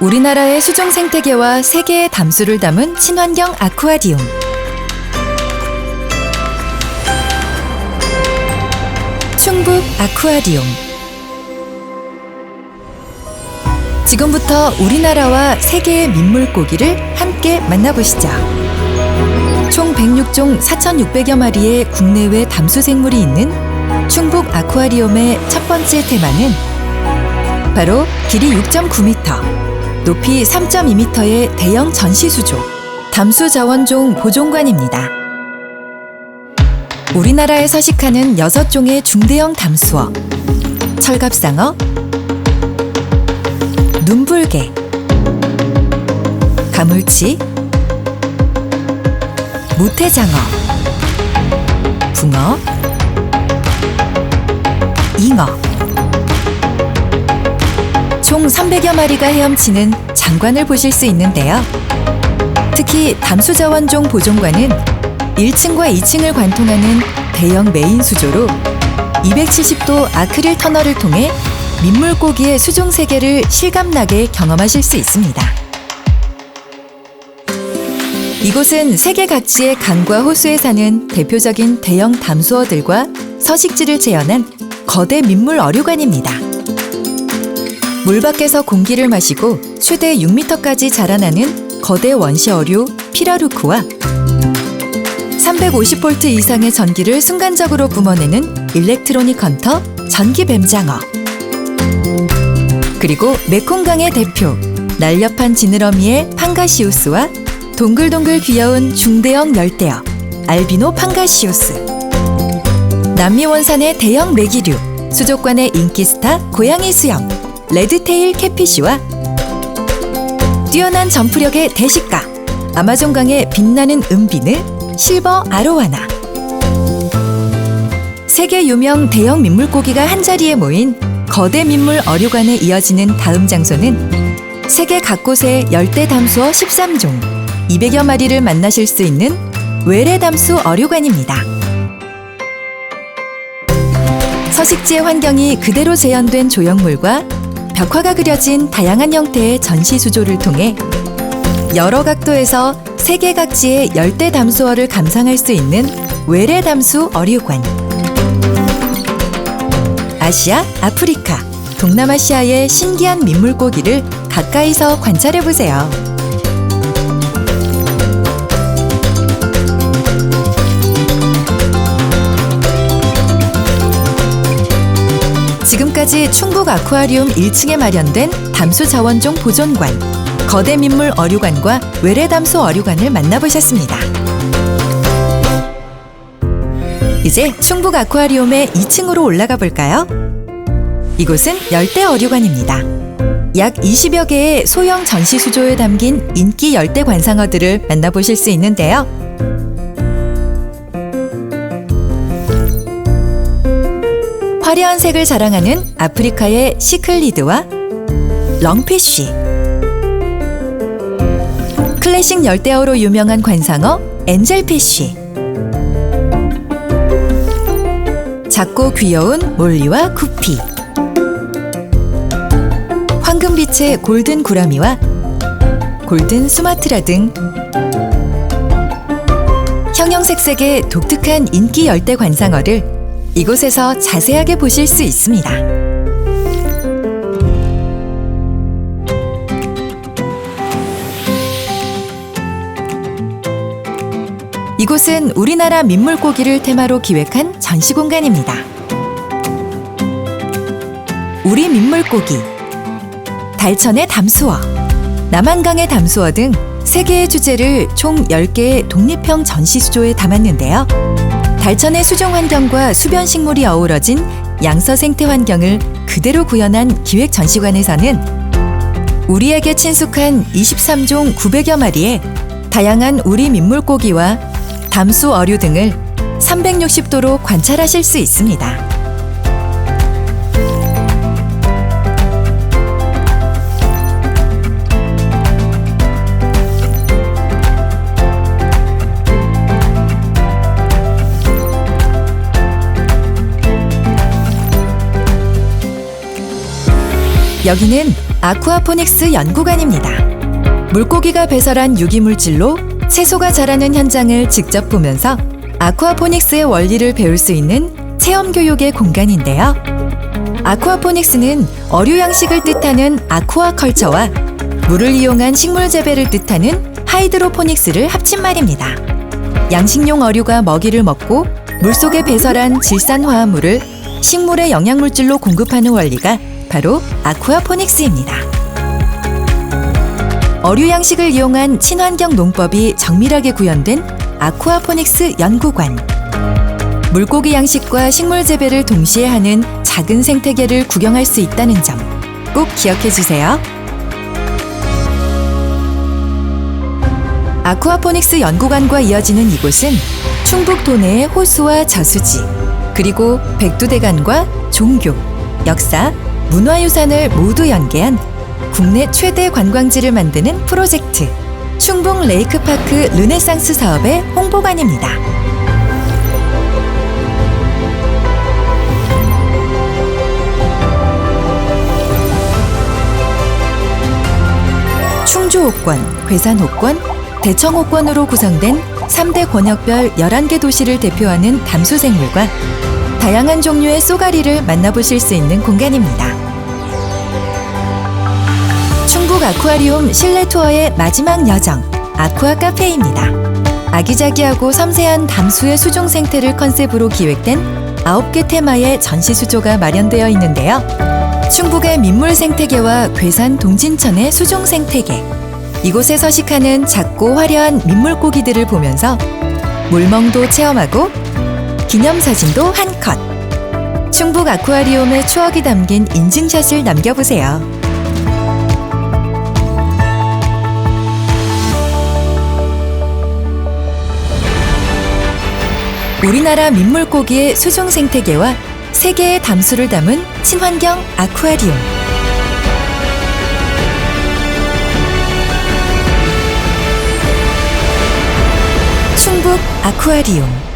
우리나라의 수중 생태계와 세계의 담수를 담은 친환경 아쿠아리움. 충북 아쿠아리움. 지금부터 우리나라와 세계의 민물고기를 함께 만나보시죠. 총 106종 4,600여 마리의 국내외 담수 생물이 있는 충북 아쿠아리움의 첫 번째 테마는 바로 길이 6.9m, 높이 3.2m의 대형 전시수조, 담수자원종 보존관입니다. 우리나라에 서식하는 6종의 중대형 담수어, 철갑상어, 눈불개, 가물치, 무태장어, 붕어, 잉어, 총 300여 마리가 헤엄치는 장관을 보실 수 있는데요. 특히 담수자원종 보존관은 1층과 2층을 관통하는 대형 메인 수조로 270도 아크릴 터널을 통해 민물고기의 수중 세계를 실감나게 경험하실 수 있습니다. 이곳은 세계 각지의 강과 호수에 사는 대표적인 대형 담수어들과 서식지를 재현한 거대 민물 어류관입니다. 물 밖에서 공기를 마시고 최대 6m까지 자라나는 거대 원시 어류 피라루크와 350V 이상의 전기를 순간적으로 뿜어내는 일렉트로닉 헌터 전기 뱀장어. 그리고 메콩강의 대표 날렵한 지느러미의 판가시우스와 동글동글 귀여운 중대형 열대어 알비노 판가시우스. 남미 원산의 대형 메기류 수족관의 인기 스타 고양이 수염 레드테일 캐피쉬와 뛰어난 점프력의 대식가 아마존강의 빛나는 은비늘 실버 아로와나 세계 유명 대형 민물고기가 한자리에 모인 거대 민물 어류관에 이어지는 다음 장소는 세계 각곳의 열대 담수어 13종 200여 마리를 만나실 수 있는 외래 담수 어류관입니다. 서식지의 환경이 그대로 재현된 조형물과 벽화가 그려진 다양한 형태의 전시 수조를 통해 여러 각도에서 세계 각지의 열대 담수어를 감상할 수 있는 외래 담수 어류관. 아시아, 아프리카, 동남아시아의 신기한 민물고기를 가까이서 관찰해 보세요. 지금까지 충북 아쿠아리움 1층에 마련된 담수 자원종 보존관, 거대 민물 어류관과 외래 담수 어류관을 만나보셨습니다. 이제 충북 아쿠아리움의 2층으로 올라가 볼까요? 이곳은 열대 어류관입니다. 약 20여 개의 소형 전시 수조에 담긴 인기 열대 관상어들을 만나보실 수 있는데요. 화려한 색을 자랑하는 아프리카의 시클리드와 렁피쉬. 클래식 열대어로 유명한 관상어 엔젤피쉬. 작고 귀여운 몰리와 구피. 황금빛의 골든 구라미와 골든 수마트라 등 형형색색의 독특한 인기 열대 관상어를 이곳에서 자세하게 보실 수 있습니다. 이곳은 우리나라 민물고기를 테마로 기획한 전시 공간입니다. 우리 민물고기, 달천의 담수어, 남한강의 담수어 등 세 개의 주제를 총 10개의 독립형 전시 수조에 담았는데요. 달천의 수중 환경과 수변 식물이 어우러진 양서 생태 환경을 그대로 구현한 기획 전시관에서는 우리에게 친숙한 23종 900여 마리의 다양한 우리 민물고기와 담수 어류 등을 360도로 관찰하실 수 있습니다. 여기는 아쿠아포닉스 연구관입니다. 물고기가 배설한 유기물질로 채소가 자라는 현장을 직접 보면서 아쿠아포닉스의 원리를 배울 수 있는 체험 교육의 공간인데요. 아쿠아포닉스는 어류 양식을 뜻하는 아쿠아컬처와 물을 이용한 식물 재배를 뜻하는 하이드로포닉스를 합친 말입니다. 양식용 어류가 먹이를 먹고 물속에 배설한 질산 화합물을 식물의 영양물질로 공급하는 원리가 바로 아쿠아포닉스입니다. 어류 양식을 이용한 친환경 농법이 정밀하게 구현된 아쿠아포닉스 연구관. 물고기 양식과 식물 재배를 동시에 하는 작은 생태계를 구경할 수 있다는 점 꼭 기억해 주세요. 아쿠아포닉스 연구관과 이어지는 이곳은 충북 도내의 호수와 저수지, 그리고 백두대간과 종교, 역사, 문화유산을 모두 연계한 국내 최대 관광지를 만드는 프로젝트 충북 레이크파크 르네상스 사업의 홍보관입니다. 충주호권, 괴산호권, 대청호권으로 구성된 3대 권역별 11개 도시를 대표하는 담수생물과 다양한 종류의 쏘가리를 만나보실 수 있는 공간입니다. 충북 아쿠아리움 실내 투어의 마지막 여정, 아쿠아 카페입니다. 아기자기하고 섬세한 담수의 수중 생태를 컨셉으로 기획된 9개 테마의 전시 수조가 마련되어 있는데요. 충북의 민물 생태계와 괴산 동진천의 수중 생태계, 이곳에 서식하는 작고 화려한 민물고기들을 보면서 물멍도 체험하고 기념사진도 한 컷. 충북 아쿠아리움의 추억이 담긴 인증샷을 남겨보세요. 우리나라 민물고기의 수중 생태계와 세계의 담수를 담은 친환경 아쿠아리움. 충북 아쿠아리움.